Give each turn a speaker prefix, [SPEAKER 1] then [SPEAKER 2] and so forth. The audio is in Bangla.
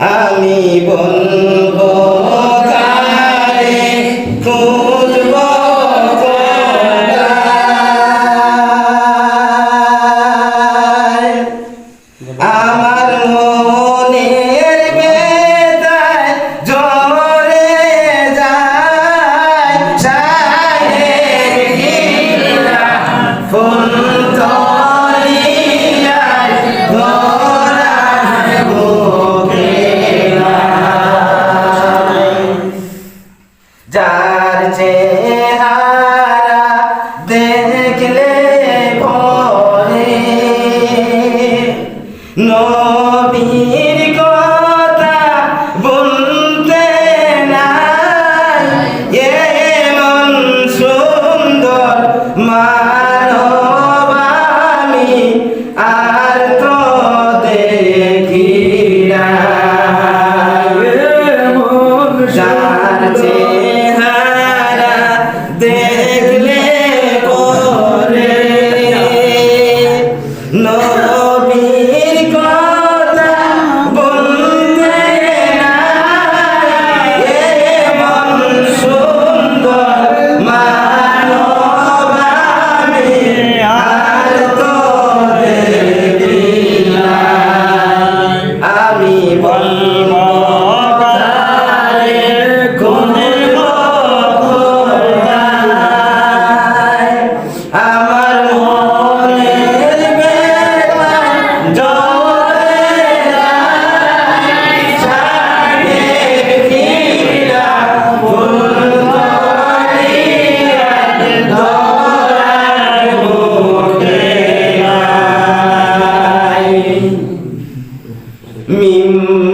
[SPEAKER 1] আমি বলব যার চেহারা দেখলে পরে নবীর কথা বলতে নাই এমন সুন্দর মানব আমি আর তো দেখি নাই। যার চেহারা নবীর Mim.